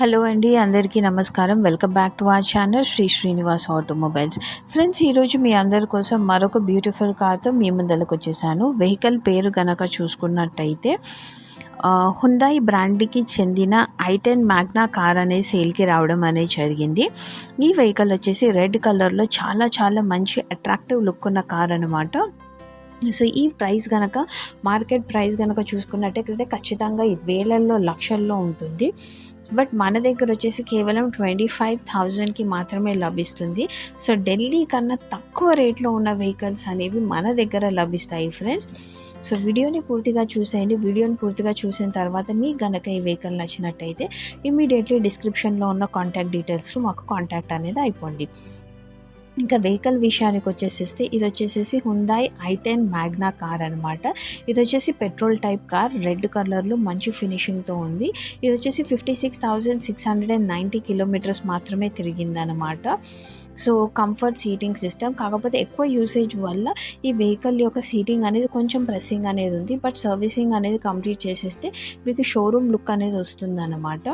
Hello అండి అందరికీ నమస్కారం. Welcome back to our channel Shri Srinivas automobiles. Friends ఈరోజు మీ అందరి కోసం మరొక బ్యూటిఫుల్ కార్తో మీ ముందరకు వచ్చేసాను. వెహికల్ పేరు గనక చూసుకున్నట్టయితే హుందాయ్ బ్రాండ్కి చెందిన ఐటెన్ మ్యాగ్నా కార్ అనేది సేల్కి రావడం అనేది జరిగింది. ఈ వెహికల్ వచ్చేసి రెడ్ కలర్లో చాలా చాలా మంచి అట్రాక్టివ్ లుక్ ఉన్న కార్ అనమాట సో ఈ ప్రైస్ కనుక మార్కెట్ ప్రైస్ కనుక చూసుకున్నట్టయితే ఖచ్చితంగా వేలల్లో లక్షల్లో ఉంటుంది. బట్ మన దగ్గర వచ్చేసి కేవలం ట్వంటీ ఫైవ్ థౌజండ్కి మాత్రమే లభిస్తుంది. సో ఢిల్లీ కన్నా తక్కువ రేట్లో ఉన్న వెహికల్స్ అనేవి మన దగ్గర లభిస్తాయి ఫ్రెండ్స్. సో వీడియోని పూర్తిగా చూసేయండి. వీడియోని పూర్తిగా చూసిన తర్వాత మీకు గనక ఈ వెహికల్ నచ్చినట్టయితే ఇమీడియట్లీ డిస్క్రిప్షన్లో ఉన్న కాంటాక్ట్ డీటెయిల్స్ మాకు కాంటాక్ట్ అనేది అయిపోండి. ఇంకా వెహికల్ విషయానికి వచ్చేసేస్తే ఇది వచ్చేసేసి Hyundai I ten Magna car అనమాట ఇది వచ్చేసి పెట్రోల్ టైప్ కార్ రెడ్ కలర్లో మంచి ఫినిషింగ్తో ఉంది. ఇది వచ్చేసి fifty six thousand six hundred and ninety kilometres మాత్రమే తిరిగిందనమాట సో కంఫర్ట్ సీటింగ్ సిస్టమ్ కాకపోతే ఎక్కువ యూసేజ్ వల్ల ఈ వెహికల్ యొక్క సీటింగ్ అనేది కొంచెం ప్రెస్సింగ్ అనేది ఉంది. బట్ సర్వీసింగ్ అనేది కంప్లీట్ చేసేస్తే మీకు షోరూమ్ లుక్ అనేది వస్తుంది అనమాట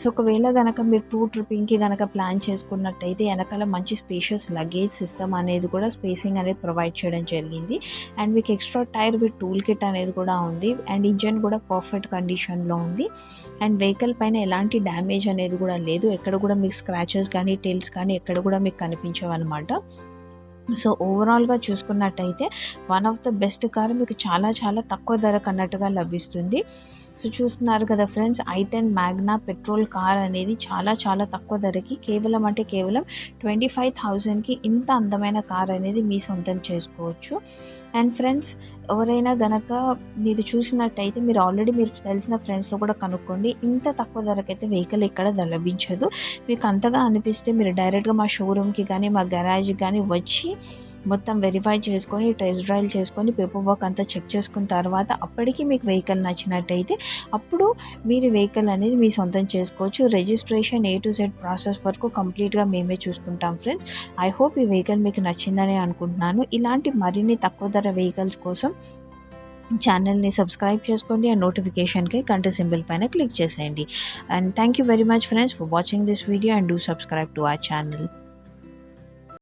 సో ఒకవేళ కనుక మీరు టూ ట్రిప్పింగ్కి కనుక ప్లాన్ చేసుకున్నట్టయితే వెనకాల మంచి స్పేషియస్ లగేజ్ సిస్టమ్ అనేది కూడా స్పేసింగ్ అనేది ప్రొవైడ్ చేయడం జరిగింది. అండ్ మీకు extra tyre with tool kit అనేది కూడా ఉంది. అండ్ ఇంజన్ కూడా పర్ఫెక్ట్ కండిషన్లో ఉంది. అండ్ వెహికల్ పైన ఎలాంటి డ్యామేజ్ అనేది కూడా లేదు. ఎక్కడ కూడా మీకు స్క్రాచెస్ కానీ టేల్స్ కానీ ఎక్కడ కూడా మీకు కనిపించవన్నమాట సో ఓవరాల్గా చూసుకున్నట్టయితే one of the best car మీకు చాలా చాలా తక్కువ ధరకు అన్నట్టుగా లభిస్తుంది. సో చూస్తున్నారు కదా friends I ten Magna petrol car అనేది చాలా చాలా తక్కువ ధరకి కేవలం అంటే కేవలం ట్వంటీ ఫైవ్ థౌజండ్కి ఇంత అందమైన కార్ అనేది మీ సొంతం చేసుకోవచ్చు. అండ్ ఫ్రెండ్స్ ఎవరైనా గనక మీరు చూసినట్టయితే మీరు ఆల్రెడీ మీరు తెలిసిన ఫ్రెండ్స్లో కూడా కనుక్కోండి. ఇంత తక్కువ ధరకైతే వెహికల్ ఇక్కడ లభించదు. మీకు అంతగా అనిపిస్తే మీరు డైరెక్ట్గా మా షోరూమ్కి కానీ మా గ్యారేజ్కి కానీ వచ్చి మొత్తం వెరిఫై చేసుకొని టెస్ట్ డ్రైవ్ చేసుకొని పేపర్ వర్క్ అంతా చెక్ చేసుకున్న తర్వాత అప్పటికి మీకు వెహికల్ నచ్చినట్టయితే అప్పుడు మీరు వెహికల్ అనేది మీ సొంతం చేసుకోవచ్చు. Registration A to Z process వరకు కంప్లీట్గా మేమే చూసుకుంటాం ఫ్రెండ్స్ ఐ హోప్ ఈ వెహికల్ మీకు నచ్చిందని అనుకుంటున్నాను. ఇలాంటి మరిన్ని తక్కువ ధర వెహికల్స్ కోసం ఛానల్ని సబ్స్క్రైబ్ చేసుకోండి. అండ్ నోటిఫికేషన్కి కంటి సింబల్ పైన క్లిక్ చేసేయండి. And thank you very much friends for watching this video and do subscribe to our channel